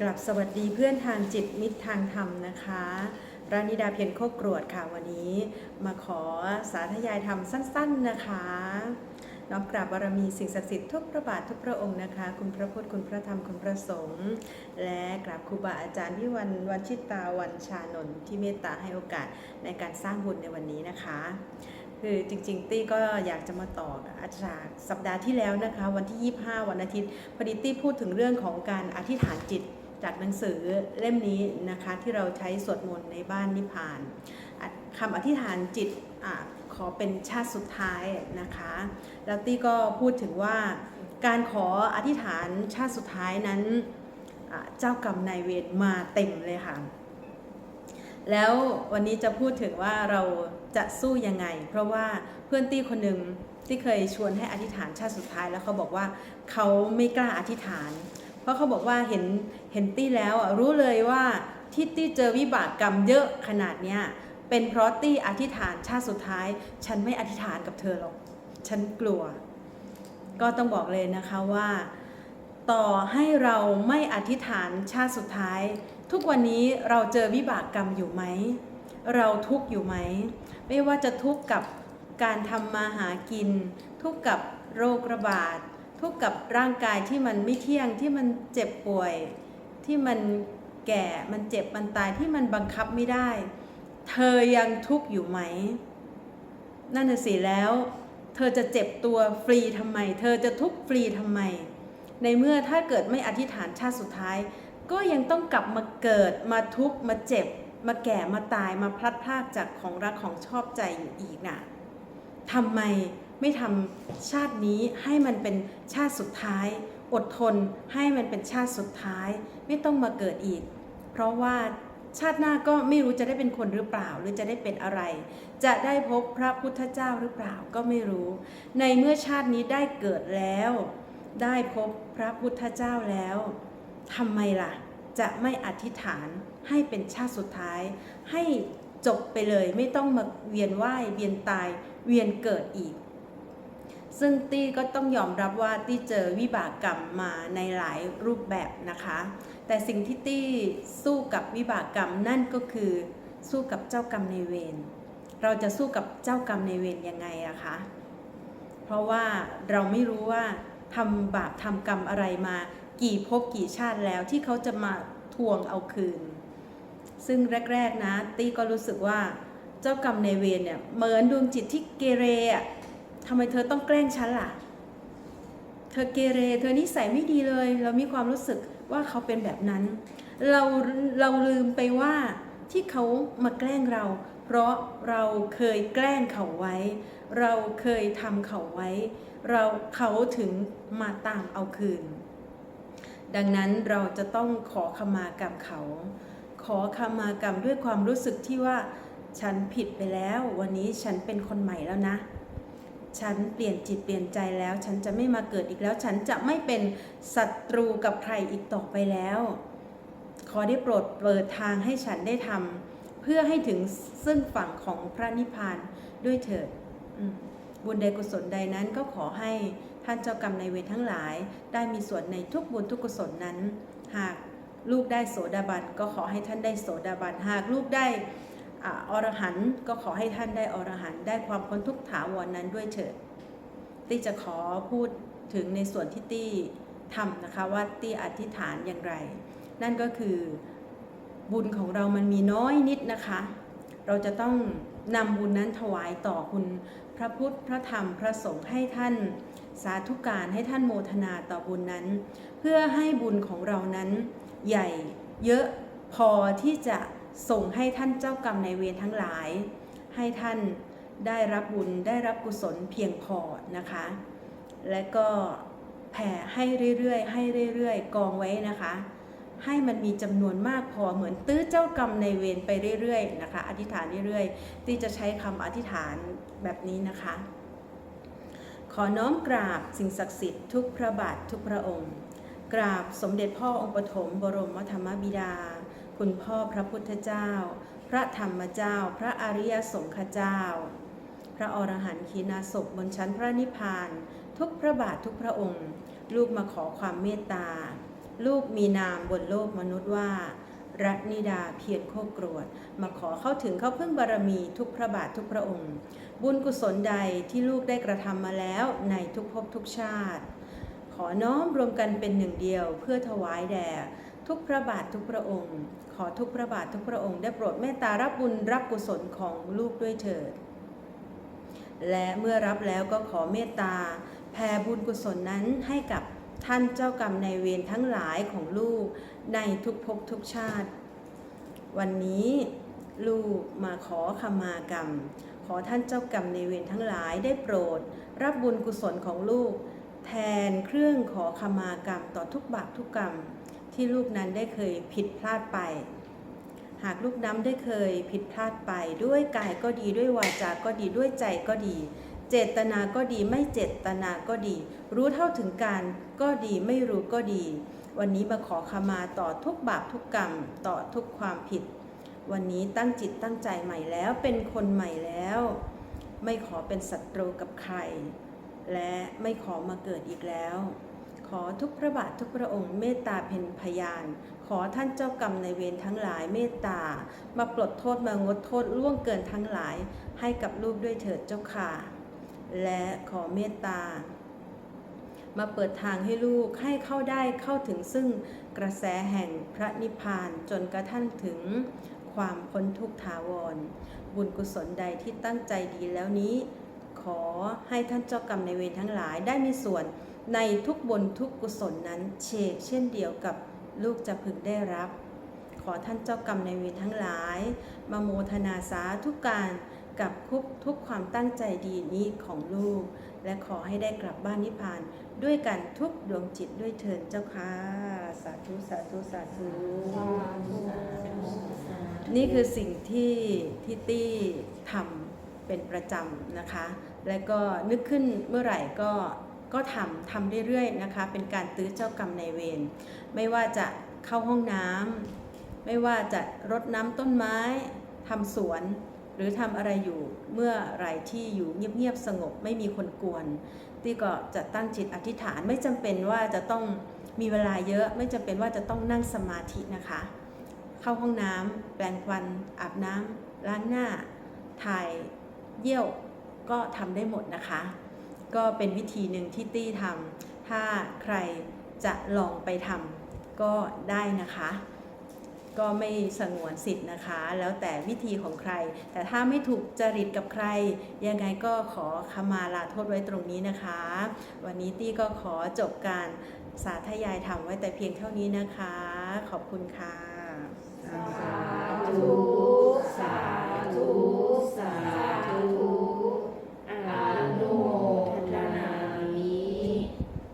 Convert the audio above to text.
กลับสวัสดีเพื่อนทางจิตมิตรทางธรรมนะคะรานิดาเพียรโคกรวดค่ะวันนี้มาขอสาธยายธรรมสั้น ๆนะคะน้อมกราบบารมีสิ่งศักดิ์สิทธิ์ทุกพระบาททุกพระองค์นะคะ คุณพระพุทธคุณพระธรรมคุณพระสงฆ์และกราบครูบาอาจารย์ที่วันวันชิตาวันชานนท์ที่เมตตาให้โอกาสในการสร้างบุญในวันนี้นะคะ คือจริงๆ ตี้ก็อยากจะมาต่ออาจารย์สัปดาห์ที่แล้วนะคะ วันที่ 25 วันอาทิตย์พอดีตี้พูดถึงเรื่องของการอธิษฐานจิต จากหนังสือเล่มนี้นะคะที่เราใช้สวดมนต์ในบ้านนิพพานคำอธิษฐานจิตอขอเป็นชาติสุดท้ายนะคะแล้วตี้ก็พูดถึงว่าการขออธิษฐานชาติสุดท้ายนั้นเจ้ากรรมนายเวรมาเต็มเลยค่ะ แล้ววันนี้จะพูดถึงว่าเราจะสู้ยังไง เพราะว่าเพื่อนตี้คนหนึ่งที่เคยชวนให้อธิษฐานชาติสุดท้ายแล้วเขาบอกว่าเขาไม่กล้าอธิษฐานเพราะเขาบอกว่าเห็นเห็นตี้แล้วอะรู้เลยว่าที่ตี้เจอวิบากกรรมเยอะขนาดเนี้ยเป็นเพราะตี้อธิษฐานชาติสุดท้าย ฉันไม่อธิษฐานกับเธอหรอก ฉันกลัว ก็ต้องบอกเลยนะคะว่า ต่อให้เราไม่อธิษฐานชาติสุดท้าย ทุกวันนี้เราเจอวิบากกรรมอยู่ไหม เราทุกข์อยู่ไหม ไม่ว่าจะทุกข์กับการทำมาหากิน ทุกข์กับโรคระบาด ทุกข์กับร่างกายที่มันไม่เที่ยงที่มันเจ็บป่วย ที่มันแก่มันเจ็บมันตายที่มันบังคับไม่ได้ เธอยังทุกข์อยู่ไหม นั่นน่ะสิแล้ว เธอจะเจ็บตัวฟรีทำไม เธอจะทุกข์ฟรีทำไม ในเมื่อถ้าเกิดไม่อธิษฐานชาติสุดท้าย ก็ยังต้องกลับมาเกิดมาทุกข์มาเจ็บ มาแก่มาตายมาพลัดพรากจากของรักของชอบใจอยู่อีกน่ะทำไม ไม่ทำชาตินี้ให้มันเป็นชาติสุดท้าย อดทนให้มันเป็นชาติสุดท้าย ไม่ต้องมาเกิดอีก เพราะว่าชาติหน้าก็ไม่รู้จะได้เป็นคนหรือเปล่า หรือจะได้เป็นอะไร จะได้พบพระพุทธเจ้าหรือเปล่าก็ไม่รู้ ในเมื่อชาตินี้ได้เกิดแล้ว ได้พบพระพุทธเจ้าแล้วทำไมล่ะ จะไม่อธิษฐานให้เป็นชาติสุดท้าย ให้จบไปเลยไม่ต้องมาเวียนว่ายเวียนตายเวียนเกิดอีก ซึ่งตี้ก็ต้องยอมรับว่าตี้เจอวิบากกรรมมาในหลายรูปแบบนะคะ แต่สิ่งที่ตี้สู้กับวิบากกรรมนั่นก็คือสู้กับเจ้ากรรมในายเวร เราจะสู้กับเจ้ากรรมในายเวรยังไงอะคะ เพราะว่าเราไม่รู้ว่าทำบาปทำกรรมอะไรมา กี่ภพกี่ชาติแล้วที่เขาจะมาทวงเอาคืน ซึ่งแรก ๆนะตี้ก็รู้สึกว่าเจ้ากรรมในายเวรเนี่ยเหมือนดวงจิตที่เกเรอะ ทำไมเธอต้องแกล้งฉันล่ะ เธอเกเร เธอนิสัยไม่ดีเลย เรามีความรู้สึกว่าเขาเป็นแบบนั้น เราเราลืมไปว่าที่เขามาแกล้งเรา เพราะเราเคยแกล้งเขาไว้ เราเคยทำเขาไว้ เราเขาถึงมาตามเอาคืน ดังนั้นเราจะต้องขอขมากรรมเขา ขอขมากรรมด้วยความรู้สึกที่ว่าฉันผิดไปแล้ว วันนี้ฉันเป็นคนใหม่แล้วนะ ฉันเปลี่ยนจิตเปลี่ยนใจแล้ว ฉันจะไม่มาเกิดอีกแล้ว ฉันจะไม่เป็นศัตรูกับใครอีกต่อไปแล้ว ขอได้โปรดเปิดทางให้ฉันได้ทำเพื่อให้ถึงซึ่งฝั่งของพระนิพพานด้วยเถิดบุญใดกุศลใดนั้นก็ขอให้ท่านเจ้ากรรมในเวรทั้งหลาย ได้มีส่วนในทุกบุญทุกกุศลนั้น หากลูกได้โสดาบันก็ขอให้ท่านได้โสดาบันหากลูกได้ อรหันต์ก็ขอให้ท่านได้อรหันต์ได้ความพ้นทุกข์ถาวรนั้นด้วยเถิดตี้จะขอพูดถึงในส่วนที่ตี้ทำนะคะว่าตี้อธิษฐานอย่างไร นั่นก็คือบุญของเรามันมีน้อยนิดนะคะ เราจะต้องนำบุญนั้นถวายต่อคุณพระพุทธพระธรรมพระสงฆ์ให้ท่านสาธุการให้ท่านโมทนาต่อบุญนั้น เพื่อให้บุญของเรานั้นใหญ่เยอะพอที่จะ ส่งให้ท่านเจ้ากรรมในายเวรทั้งหลาย ให้ท่านได้รับบุญได้รับกุศลเพียงพอนะคะ และก็แผ่ให้เรื่อยๆ ให้เรื่อยๆ กองไว้นะคะ ให้มันมีจำนวนมากพอเหมือนตื้อเจ้ากรรมในายเวรไปเรื่อยๆนะคะ อธิษฐานเรื่อยๆ ที่จะใช้คำอธิษฐานแบบนี้นะคะ ขอน้อมกราบสิ่งศักดิ์สิทธิ์ทุกพระบาททุกพระองค์ กราบสมเด็จพ่อองค์ปฐมบรมธรรมบิดา คุณพ่อพระพุทธเจ้า พระธรรมเจ้า พระอริยสงฆ์เจ้า พระอรหันต์ขีณาศพบนชั้นพระนิพพาน ทุกพระบาททุกพระองค์ ลูกมาขอความเมตตา ลูกมีนามบนโลกมนุษย์ว่า รัตนิดาเพียรโคกรวด มาขอเข้าถึงเข้าพึ่งบารมีทุกพระบาททุกพระองค์ บุญกุศลใดที่ลูกได้กระทำมาแล้วในทุกภพทุกชาติ ขอน้อมรวมกันเป็นหนึ่งเดียวเพื่อถวายแด่ทุกพระบาททุกพระองค์ ขอทุกพระบาททุกพระองค์ได้โปรดเมตตารับบุญรับกุศลของลูกด้วยเถิด และเมื่อรับแล้วก็ขอเมตตาแผ่บุญกุศลนั้นให้กับท่านเจ้ากรรมในายเวรทั้งหลายของลูกในทุกภพทุกชาติ วันนี้ลูกมาขอขมากรรม ขอท่านเจ้ากรรมในายเวรทั้งหลายได้โปรด รับบุญกุศลของลูก แทนเครื่องขอขมากรรมต่อทุกบาปทุกกรรม ที่ลูกนั้นได้เคยผิดพลาดไป หากลูกน้ำได้เคยผิดพลาดไป ด้วยกายก็ดีด้วยวาจาก็ดีด้วยใจก็ดี เจตนาก็ดีไม่เจตนาก็ดี รู้เท่าถึงการก็ดีไม่รู้ก็ดี วันนี้มาขอขมาต่อทุกบาปทุกกรรมต่อทุกความผิด วันนี้ตั้งจิตตั้งใจใหม่แล้วเป็นคนใหม่แล้ว ไม่ขอเป็นศัตรูกับใคร และไม่ขอมาเกิดอีกแล้ว ขอทุกพระบาททุกพระองค์เมตตาเป็นพยาน ขอท่านเจ้ากรรมในเวรทั้งหลายเมตตา มาปลดโทษมางดโทษล่วงเกินทั้งหลาย ให้กับลูกด้วยเถิดเจ้าค่ะ และขอเมตตา มาเปิดทางให้ลูกให้เข้าได้เข้าถึงซึ่งกระแสแห่งพระนิพพานจนกระทั่งถึงความพ้นทุกข์ถาวร บุญกุศลใดที่ตั้งใจดีแล้วนี้ ขอให้ท่านเจ้ากรรมในายเวรทั้งหลายได้มีส่วนในทุกบุญทุกกุศลนั้นเชกเช่นเดียวกับลูกจะพึงได้รับ ขอท่านเจ้ากรรมในายเวรทั้งหลายมาโมทนาสาทุกการกับทุกทุกความตั้งใจดีนี้ของลูก และขอให้ได้กลับบ้านนิพพานด้วยกันทุกดวงจิตด้วยเถินเจ้าค่ะสาธุสาธุสาธุนี่คือสิ่งที่ที่ตี้ทำเป็นประจำนะคะ และก็นึกขึ้นเมื่อไหร่ก็ก็ทำทำเรื่อยๆนะคะ เป็นการตื้อเจ้ากรรมในเวรไม่ว่าจะเข้าห้องน้ำไม่ว่าจะรดน้ำต้นไม้ทำสวน หรือทำอะไรอยู่เมื่อไหรที่อยู่เงียบๆสงบไม่มีคนกวนตี้ก็จะตั้งจิตอธิษฐานไม่จำเป็นว่าจะต้องมีเวลาเยอะไม่จำเป็นว่าจะต้องนั่งสมาธินะคะ เข้าห้องน้ำแปรงฟัน อาบน้ำล้างหน้า ถ่ายเยี่ยว ก็ทำได้หมดนะคะ ก็เป็นวิธีหนึ่งที่ตี้ทำถ้าใครจะลองไปทำก็ได้นะคะ ก็ไม่สงวนสิทธิ์นะคะ แล้วแต่วิธีของใคร แต่ถ้าไม่ถูกจริตกับใคร ยังไงก็ขอขมาลาโทษไว้ตรงนี้นะคะ วันนี้ตี้ก็ขอจบการสาธยายทำไว้แต่เพียงเท่านี้นะคะ ขอบคุณค่ะสาธุสา